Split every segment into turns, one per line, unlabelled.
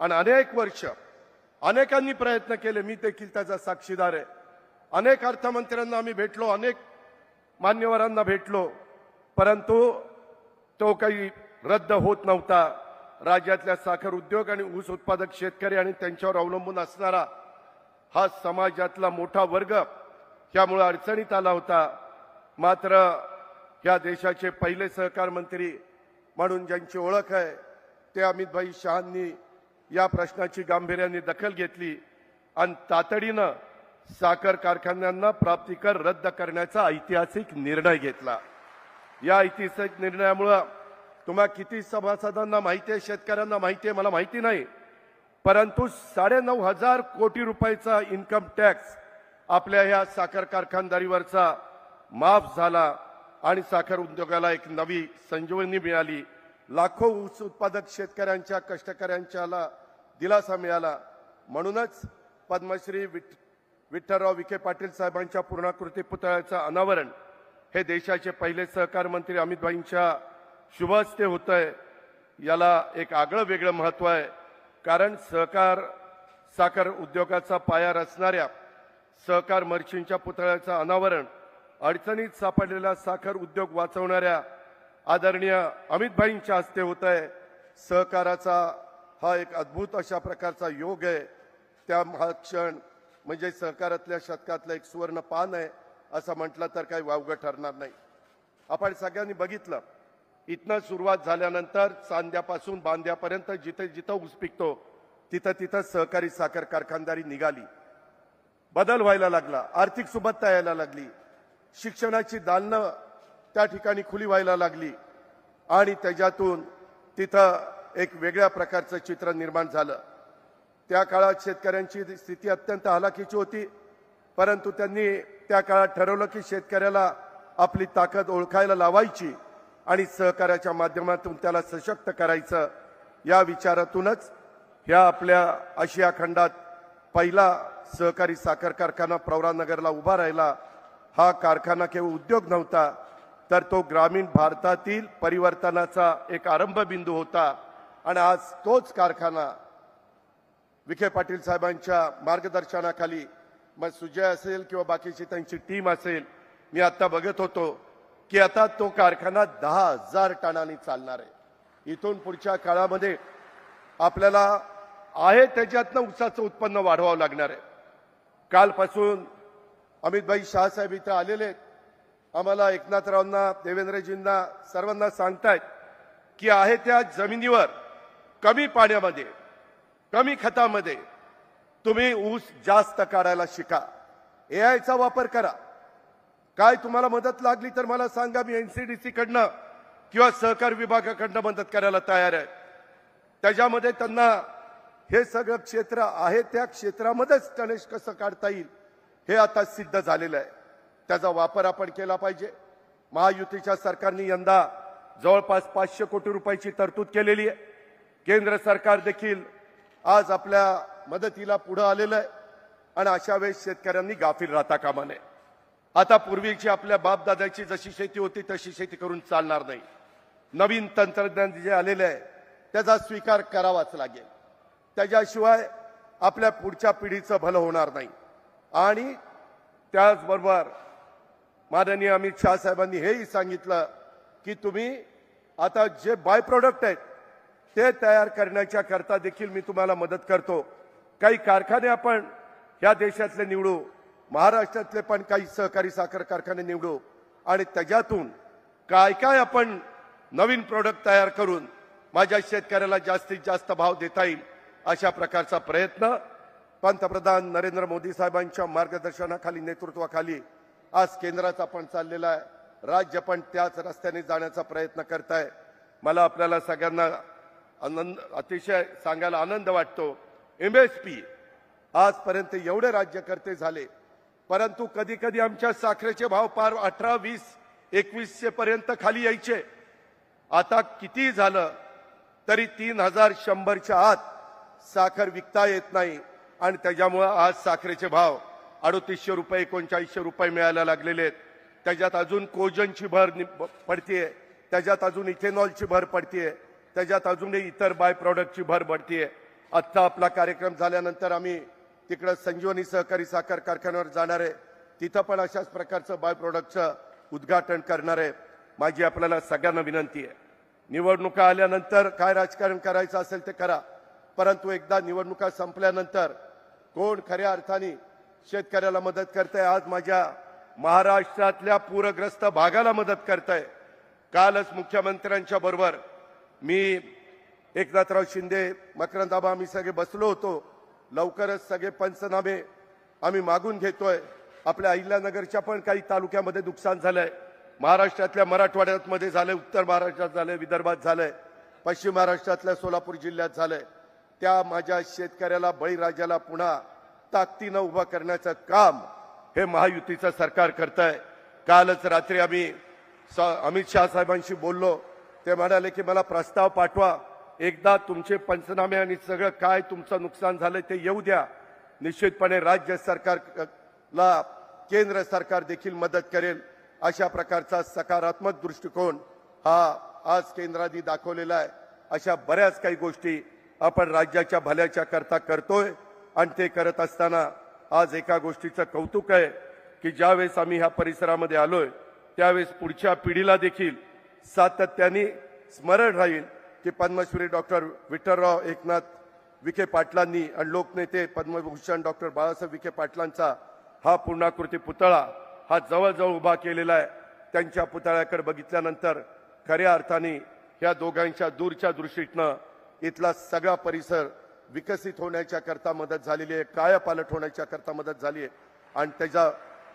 आणि अनेक वर्ष अनेकांनी प्रयत्न केले मी देखील त्याचा साक्षीदार आहे. अनेक अर्थमंत्र्यांना आम्ही भेटलो अनेक मान्यवरांना भेटलो परंतु तो काही रद्द होत नव्हता. राज्यातल्या साखर उद्योग आणि ऊस उत्पादक शेतकरी आणि त्यांच्यावर अवलंबून असणारा हा समाजातला मोठा वर्ग त्यामुळे अडचणीत आला होता. मात्र या देशाचे पहिले सहकार मंत्री म्हणून ज्यांची ओळख आहे ते अमितभाई शहांनी या प्रश्नाची गांभीर्याने दखल घेतली आणि तातडीनं साखर कारखान्यांना प्राप्तिकर रद्द करण्याचा ऐतिहासिक निर्णय घेतला. या ऐतिहासिक निर्णयामुळं तुम्हा किती सभासदांना माहिती आहे शेतकऱ्यांना माहिती आहे मला माहिती नाही परंतु साडेनऊ हजार कोटी रुपयाचा इन्कम टॅक्स आपल्या ह्या साखर कारखानदारीवरचा माफ झाला आणि साखर उद्योगाला एक नवी संजीवनी मिळाली. लाखो ऊस उत्पादक शेतकऱ्यांच्या कष्टकऱ्यांच्याला दिलासा मिळाला. म्हणूनच पद्मश्री विठ विठ्ठलराव विखे पाटील साहेबांच्या पूर्णाकृती पुतळ्याचं अनावरण हे देशाचे पहिले सहकार मंत्री अमितभाईंच्या शुभ हस्ते होत आहे याला एक आगळं वेगळं महत्त्व आहे. कारण सहकार साखर उद्योगाचा पाया रचणाऱ्या सहकार मर्चींच्या पुतळ्याचं अनावरण अडचणीत सापडलेला साखर उद्योग वाचवणाऱ्या आदरणीय अमितभाईंच्या हस्ते होत आहे. सहकाराचा हा एक अद्भुत अशा प्रकारचा योग आहे. त्या हा क्षण म्हणजे सहकारातल्या शतकातलं एक सुवर्ण पान आहे असं म्हटलं तर काही वावगं ठरणार नाही. आपण सगळ्यांनी बघितलं. इथनं सुरुवात झाल्यानंतर चांद्यापासून बांद्यापर्यंत जिथे जिथं ऊस पिकतो तिथं तिथं सहकारी साखर कारखानदारी निघाली. बदल व्हायला लागला. आर्थिक सुबत्ता यायला लागली. शिक्षणाची दालनं त्या ठिकाणी खुली व्हायला लागली. आणि त्याच्यातून तिथं एक वेगळ्या प्रकारचं चित्र निर्माण झालं. त्या काळात शेतकऱ्यांची स्थिती अत्यंत हलाखीची होती. परंतु त्यांनी त्या काळात ठरवलं की शेतकऱ्याला आपली ताकद ओळखायला लावायची आणि सहकार्याच्या माध्यमातून त्याला सशक्त करायचं या विचारातूनच ह्या आपल्या आशिया खंडात पहिला सहकारी साखर कारखाना प्रवरानगरला उभा राहिला. हा कारखाना केवळ उद्योग नव्हता तर तो ग्रामीण भारतातील परिवर्तनाचा एक आरंभ बिंदू होता. आणि आज तोच कारखाना विखे पाटील साहेबांच्या मार्गदर्शनाखाली मग सुजय असेल किंवा बाकीची त्यांची टीम असेल मी आता बघत होतो की आता तो कारखाना दहा हजार टनांनी चालणार आहे. इथून पुढच्या काळामध्ये आपल्याला आहे त्याच्यातनं उसाचं उत्पन्न वाढवावं लागणार आहे. कालपासून अमितभाई शहासाहेब इथं आलेले आहेत. आम्हाला एकनाथरावांना देवेंद्रजींना सर्वांना सांगतायत की आहे त्या जमिनीवर कमी पाण्यामध्ये कमी खतामध्ये तुम्ही ऊस जास्त काढायला शिका. ए आयचा वापर करा. काय तुम्हाला मदत लागली तर मला सांगा मी एनसीडीसी कडनं किंवा सहकार विभागाकडनं मदत करायला तयार आहे. त्याच्यामध्ये त्यांना हे सगळं क्षेत्र आहे त्या क्षेत्रामध्येच गणेश कसं काढता येईल हे आता सिद्ध झालेलं आहे. त्याचा वापर आपण केला पाहिजे. महायुतीच्या सरकारने यंदा जवळपास पाचशे कोटी रुपयाची तरतूद केलेली आहे. केंद्र सरकार देखील आज आपल्या मदतीला पुढं आलेलं आहे आणि अशा वेळेस शेतकऱ्यांनी गाफील राहता कामा नये. आता पूर्वीची आपल्या बापदादाची जशी शेती होती तशी शेती करून चालणार नाही. नवीन तंत्रज्ञान जे आलेलं आहे त्याचा स्वीकार करावाच लागेल. त्याच्याशिवाय आपल्या पुढच्या पिढीचं भलं होणार नाही. आणि त्याचबरोबर माननीय अमित शहा साहेबांनी हेही सांगितलं की तुम्ही आता जे बाय प्रॉडक्ट आहेत ते तयार करण्याच्या करता देखील मी तुम्हाला मदत करतो. काही कारखाने आपण या देशातले निवडू महाराष्ट्रातले पण काही सहकारी साखर कारखाने निवडू आणि त्याच्यातून काय काय आपण नवीन प्रोडक्ट तयार करून माझ्या शेतकऱ्याला जास्तीत जास्त भाव देता येईल अशा प्रकारचा प्रयत्न पंतप्रधान नरेंद्र मोदी साहेबांच्या मार्गदर्शनाखाली नेतृत्वाखाली आज केंद्राचा पण चाललेला आहे. राज्य पण त्याच रस्त्याने जाण्याचा प्रयत्न करत आहे मला आपल्याला सगळ्यांना आनंद अतिशय सांगायला आनंद वाटतो. एम एस पी आजपर्यंत एवढे राज्यकर्ते झाले. परंतु कधी कधी आमच्या साखरेचे भाव पार अठरा वीस एकवीसशे पर्यंत खाली यायचे. आता किती झालं तरी तीन हजार शंभरच्या आत साखर विकता येत नाही. आणि त्याच्यामुळं आज साखरेचे भाव अडोतीसशे रुपये एकोणचाळीसशे रुपये मिळायला लागलेले आहेत. त्याच्यात अजून कोजनची भर नि- पडतीये. त्याच्यात अजून इथेनॉलची भर पडतीये. त्याच्यात अजूनही इतर बाय प्रॉडक्टची भर पडतीये. आत्ता आपला कार्यक्रम झाल्यानंतर आम्ही तिकडं संजीवनी सहकारी साखर कारखान्यावर जाणार आहे. तिथं पण अशाच प्रकारचं बाय प्रॉडक्टचं उद्घाटन करणार आहे. माझी आपल्याला सगळ्यांना विनंती आहे. निवडणुका आल्यानंतर काय राजकारण करायचं असेल ते करा. परंतु एकदा निवडणुका संपल्यानंतर कोण खऱ्या अर्थाने शेतकऱ्याला मदत करताय. आज माझ्या महाराष्ट्रातल्या पूरग्रस्त भागाला मदत करताय. कालच मुख्यमंत्र्यांच्या बरोबर मी एकनाथराव शिंदे मकरंदाबा आम्ही सगळे बसलो होतो. लवकरच सगळे पंचनामे आम्ही मागून घेतोय. आपल्या अहिल्यानगरच्या पण काही तालुक्यामध्ये नुकसान झालंय. महाराष्ट्रातल्या मराठवाड्यामध्ये झालंय उत्तर महाराष्ट्रात झालंय विदर्भात झालंय पश्चिम महाराष्ट्रातल्या सोलापूर जिल्ह्यात झालंय. त्या माझ्या शेतकऱ्याला बळीराजाला पुन्हा ताकदीनं उभा करण्याचं काम हे महायुतीचं सरकार करत आहे कालच रात्री आम्ही स- अमित शहा साहेबांशी बोललो. ते म्हणाले की मला प्रस्ताव पाठवा. एकदा तुमचे पंचनामे आणि सगळं काय तुमचं नुकसान झालंय ते येऊ द्या. निश्चितपणे राज्य सरकारला केंद्र सरकार देखील मदत करेल. अशा प्रकारचा सकारात्मक दृष्टिकोन हा आज केंद्रादी दाखवलेला आहे. अशा बऱ्याच काही गोष्टी आपण राज्याच्या भल्याच्या करता करतोय. आणि ते करत असताना आज एका गोष्टीचं कौतुक आहे की ज्यावेळेस आम्ही ह्या परिसरामध्ये आलोय त्यावेळेस पुढच्या पिढीला देखील सातत्याने स्मरण राहील की पद्मश्री डॉक्टर विठ्ठलराव एकनाथ विखे पाटलांनी आणि लोकनेते पद्मभूषण डॉक्टर बाळासाहेब विखे पाटलांचा हा पूर्णाकृती पुतळा हा जवळजवळ उभा केलेला आहे. त्यांच्या पुतळ्याकडे बघितल्यानंतर खऱ्या अर्थाने ह्या दोघांच्या दूरच्या दृष्टीतनं इथला सगळा परिसर विकसित होण्याच्या करता मदत झालेली आहे कायापालट होण्याच्या करता मदत झाली आहे. आणि त्याच्या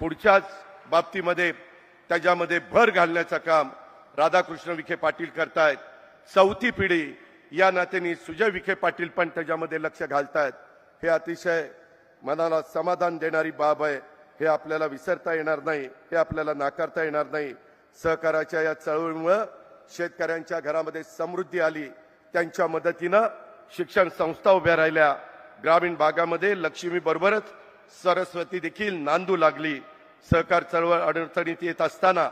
पुढच्याच बाबतीमध्ये त्याच्यामध्ये भर घालण्याचं काम राधाकृष्ण विखे पाटील करतायत. चौथी पिढी या नात्याने सुजय विखे पाटील पण त्याच्यामध्ये लक्ष घालतायत. हे अतिशय मनाला समाधान देणारी बाब आहे. हे आपल्याला विसरता येणार नाही हे आपल्याला नाकारता येणार नाही. सहकाराच्या या चळवळीमुळं शेतकऱ्यांच्या घरामध्ये समृद्धी आली. त्यांच्या मदतीनं शिक्षण संस्था उभ्या राहिल्या. ग्रामीण भागामध्ये लक्ष्मी बरोबरच सरस्वती देखील नांदू लागली. सहकार चळवळ अडचणीत येत असताना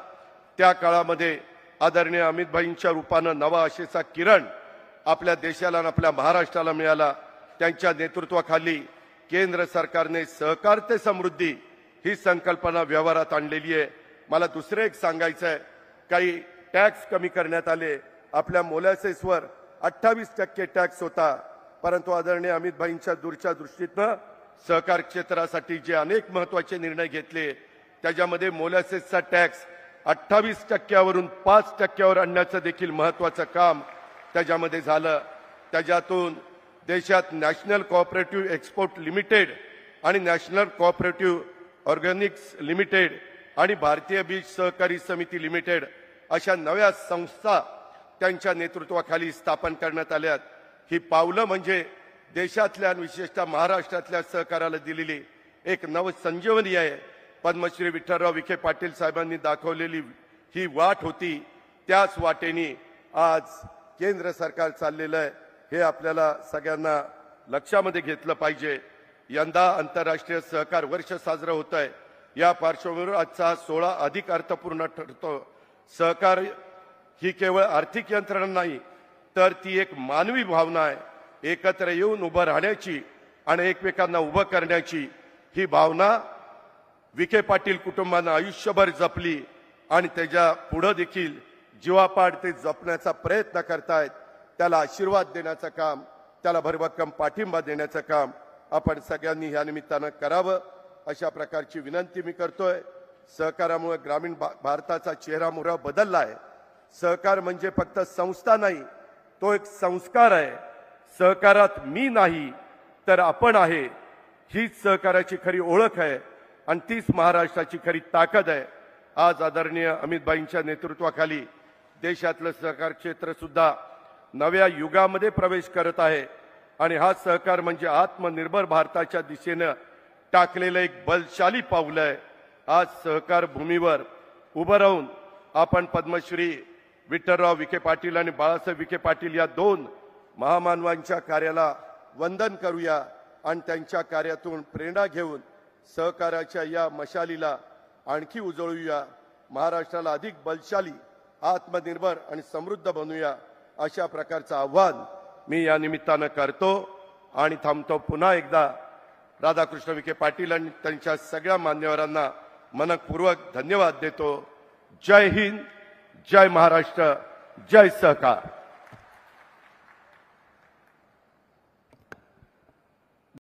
त्या काळामध्ये आदरणीय अमितभाईंच्या रूपानं नवा आशेचा किरण आपल्या देशाला आणि आपल्या महाराष्ट्राला मिळाला. त्यांच्या नेतृत्वाखाली केंद्र सरकारने सहकार ते समृद्धी ही संकल्पना व्यवहारात आणलेली आहे. मला दुसरं एक सांगायचं आहे काही टॅक्स कमी करण्यात आले. आपल्या मोलॅसेसवर अठ्ठावीस टक्के टॅक्स होता. परंतु आदरणीय अमित भाईंच्या दूरच्या दृष्टीतनं सहकार क्षेत्रासाठी जे अनेक महत्त्वाचे निर्णय घेतले त्याच्यामध्ये मोलॅसेसचा टॅक्स अठ्ठावीस टक्क्यावरून पाच टक्क्यावर आणण्याचं देखील महत्वाचं काम त्याच्यामध्ये झालं. त्याच्यातून देशात नॅशनल कॉपरेटिव्ह एक्सपोर्ट लिमिटेड आणि नॅशनल कॉपरेटिव्ह ऑर्गॅनिक्स लिमिटेड आणि भारतीय बीज सहकारी समिती लिमिटेड अशा नव्या संस्था त्यांच्या नेतृत्वाखाली स्थापन करण्यात आल्यात ही पावलं म्हणजे देशातल्या विशेषतः महाराष्ट्रातल्या सहकाराला दिलेली एक नवसंजीवनी आहे. पद्मश्री विठ्ठलराव विखे पाटील साहेबांनी दाखवलेली ही वाट होती. त्याच वाटेने आज केंद्र सरकार चाललेलं आहे. हे आपल्याला सगळ्यांना लक्षामध्ये घेतलं पाहिजे. यंदा आंतरराष्ट्रीय सहकार वर्ष साजरं होत आहे या पार्श्वभूमीवर आजचा सोळा अधिक अर्थपूर्ण ठरतो. सहकार ही केवळ आर्थिक यंत्रणा नाही तर ती एक मानवी भावना आहे. एकत्र येऊन उभं राहण्याची आणि एकमेकांना उभं करण्याची ही भावना विखे पाटील कुटुंबानं आयुष्यभर जपली आणि त्याच्या पुढं देखील जीवापाड ते जपण्याचा प्रयत्न करतायत. त्याला आशीर्वाद देण्याचं काम त्याला भरभक्कम पाठिंबा देण्याचं काम आपण सगळ्यांनी या निमित्तानं करावं अशा प्रकारची विनंती मी करतोय. सहकारामुळे ग्रामीण भा- भारताचा चेहरामोहरा बदलला आहे. सहकार म्हणजे फक्त संस्था नाही तो एक संस्कार आहे. सहकारात मी नाही तर आपण आहे. हीच सहकाराची खरी ओळख आहे आणि तीच महाराष्ट्राची खरी ताकद आहे. आज आदरणीय अमितभाईंच्या नेतृत्वाखाली देशातलं सहकार क्षेत्र सुद्धा नव्या युगामध्ये प्रवेश करत आहे आणि हा सहकार म्हणजे आत्मनिर्भर भारताच्या दिशेनं टाकलेलं एक बलशाली पाऊल आहे. आज सहकार भूमीवर उभं राहून आपण पद्मश्री विठ्ठलराव विखे पाटील आणि बाळासाहेब विखे पाटील या दोन महामानवांच्या कार्याला वंदन करूया आणि त्यांच्या कार्यातून प्रेरणा घेऊन सहकाराच्या या मशालीला आणखी उजळूया. महाराष्ट्राला अधिक बलशाली आत्मनिर्भर आणि समृद्ध बनूया अशा प्रकारचं आव्हान मी या निमित्तानं करतो आणि थांबतो पुन्हा एकदा. राधाकृष्ण विखे पाटील आणि त्यांच्या सगळ्या मान्यवरांना मनपूर्वक धन्यवाद देतो. जय हिंद. जय महाराष्ट्र जय सहकार.